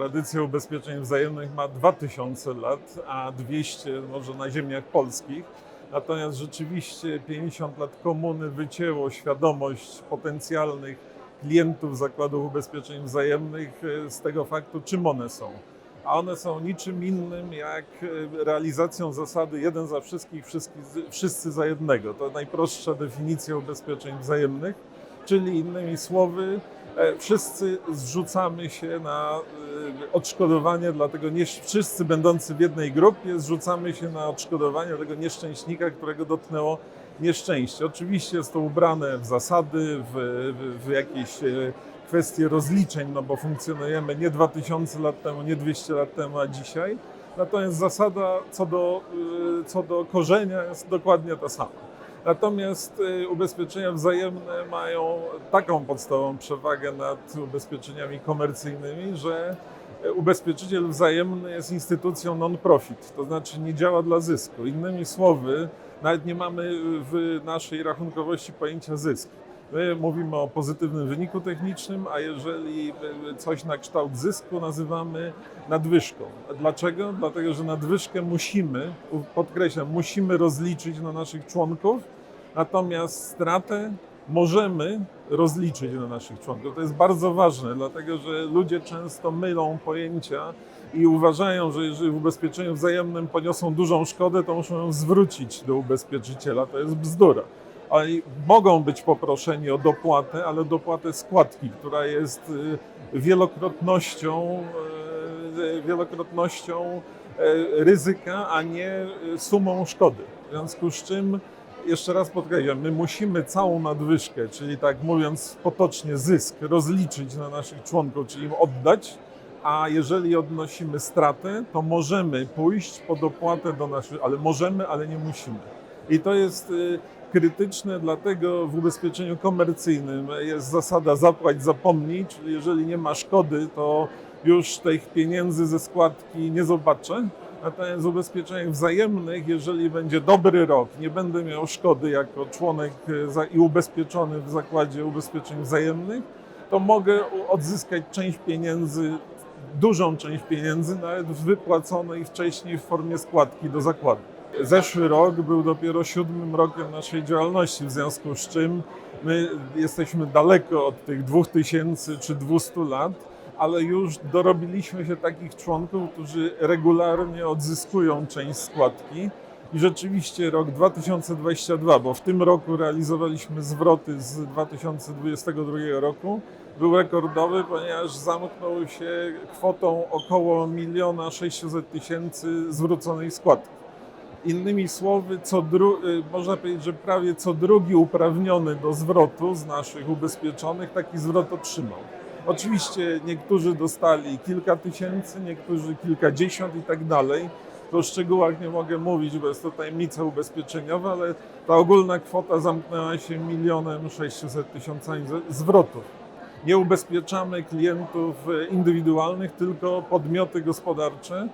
tradycja ubezpieczeń wzajemnych ma 2000 lat, a 200 może na ziemiach polskich. Natomiast rzeczywiście 50 lat komuny wycięło świadomość potencjalnych klientów zakładów ubezpieczeń wzajemnych e, z tego faktu, czym one są. A one są niczym innym jak e, realizacją zasady jeden za wszystkich, wszyscy, za jednego. To najprostsza definicja ubezpieczeń wzajemnych, czyli innymi słowy, e, wszyscy zrzucamy się na odszkodowanie, dlatego nie, wszyscy będący w jednej grupie zrzucamy się na odszkodowanie tego nieszczęśnika, którego dotknęło nieszczęście. Oczywiście jest to ubrane w zasady, w, w, w jakieś e, kwestie rozliczeń, no bo funkcjonujemy nie 2000 lat temu, nie 200 lat temu, a dzisiaj. Natomiast zasada co do, y, co do korzenia jest dokładnie ta sama. Natomiast y, ubezpieczenia wzajemne mają taką podstawową przewagę nad ubezpieczeniami komercyjnymi, że ubezpieczyciel wzajemny jest instytucją non-profit, to znaczy nie działa dla zysku. Innymi słowy, nawet nie mamy w naszej rachunkowości pojęcia zysk. My mówimy o pozytywnym wyniku technicznym, a jeżeli coś na kształt zysku nazywamy nadwyżką. Dlaczego? Dlatego, że nadwyżkę musimy, podkreślam, musimy rozliczyć na naszych członków, natomiast stratę możemy rozliczyć na naszych członków. To jest bardzo ważne, dlatego że ludzie często mylą pojęcia i uważają, że jeżeli w ubezpieczeniu wzajemnym poniosą dużą szkodę, to muszą ją zwrócić do ubezpieczyciela. To jest bzdura. Oni mogą być poproszeni o dopłatę, ale dopłatę składki, która jest y, wielokrotnością, y, wielokrotnością y, ryzyka, a nie sumą szkody. W związku z czym, jeszcze raz podkreślam, my musimy całą nadwyżkę, czyli tak mówiąc potocznie zysk, rozliczyć na naszych członków, czyli im oddać, a jeżeli odnosimy stratę, to możemy pójść po dopłatę do naszych, ale możemy, ale nie musimy. I to jest y, krytyczne, dlatego w ubezpieczeniu komercyjnym jest zasada zapłać, zapomnij, czyli jeżeli nie ma szkody, to już tych pieniędzy ze składki nie zobaczę. Natomiast w ubezpieczeniach wzajemnych, jeżeli będzie dobry rok, nie będę miał szkody jako członek za- i ubezpieczony w zakładzie ubezpieczeń wzajemnych, to mogę odzyskać część pieniędzy, dużą część pieniędzy, nawet wypłaconej wcześniej w formie składki do zakładu. Zeszły rok był dopiero siódmym rokiem naszej działalności, w związku z czym my jesteśmy daleko od tych 2000 czy 200 lat, ale już dorobiliśmy się takich członków, którzy regularnie odzyskują część składki. I rzeczywiście rok 2022, bo w tym roku realizowaliśmy zwroty z 2022 roku, był rekordowy, ponieważ zamknął się kwotą około 1 600 tysięcy zwróconej składki. Innymi słowy, co y, można powiedzieć, że prawie co drugi uprawniony do zwrotu z naszych ubezpieczonych taki zwrot otrzymał. Oczywiście niektórzy dostali kilka tysięcy, niektórzy kilkadziesiąt i tak dalej. O szczegółach nie mogę mówić, bo jest to tajemnica ubezpieczeniowa, ale ta ogólna kwota zamknęła się milionem 600 tysiącami zwrotów. Nie ubezpieczamy klientów indywidualnych, tylko podmioty gospodarcze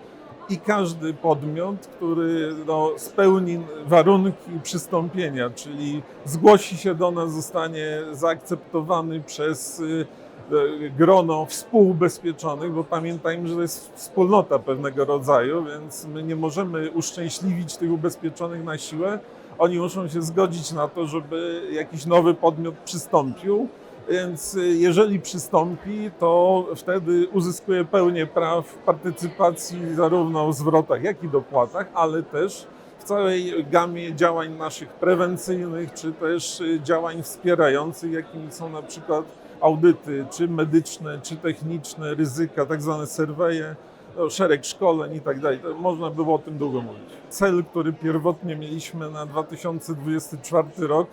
i każdy podmiot, który no, spełni warunki przystąpienia, czyli zgłosi się do nas, zostanie zaakceptowany przez y, grono współubezpieczonych, bo pamiętajmy, że to jest wspólnota pewnego rodzaju, więc my nie możemy uszczęśliwić tych ubezpieczonych na siłę. Oni muszą się zgodzić na to, żeby jakiś nowy podmiot przystąpił. Więc y, jeżeli przystąpi, to wtedy uzyskuje pełnię praw partycypacji zarówno w zwrotach, jak i dopłatach, ale też w całej gamie działań naszych prewencyjnych, czy też y, działań wspierających, jakimi są na przykład audyty, czy medyczne, czy techniczne, ryzyka, tak zwane serweje, no, szereg szkoleń i tak dalej. Można było o tym długo mówić. Cel, który pierwotnie mieliśmy na 2024 rok,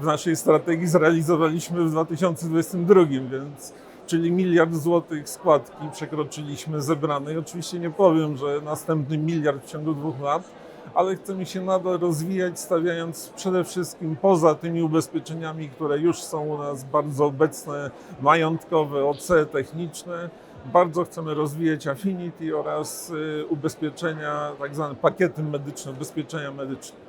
w naszej strategii zrealizowaliśmy w 2022, więc czyli miliard złotych składki przekroczyliśmy zebranej. Oczywiście nie powiem, że następny miliard w ciągu dwóch lat, ale chcemy się nadal rozwijać, stawiając przede wszystkim poza tymi ubezpieczeniami, które już są u nas bardzo obecne, majątkowe, OC, techniczne. Bardzo chcemy rozwijać Affinity oraz y, ubezpieczenia, tak zwane pakiety medyczne, ubezpieczenia medyczne.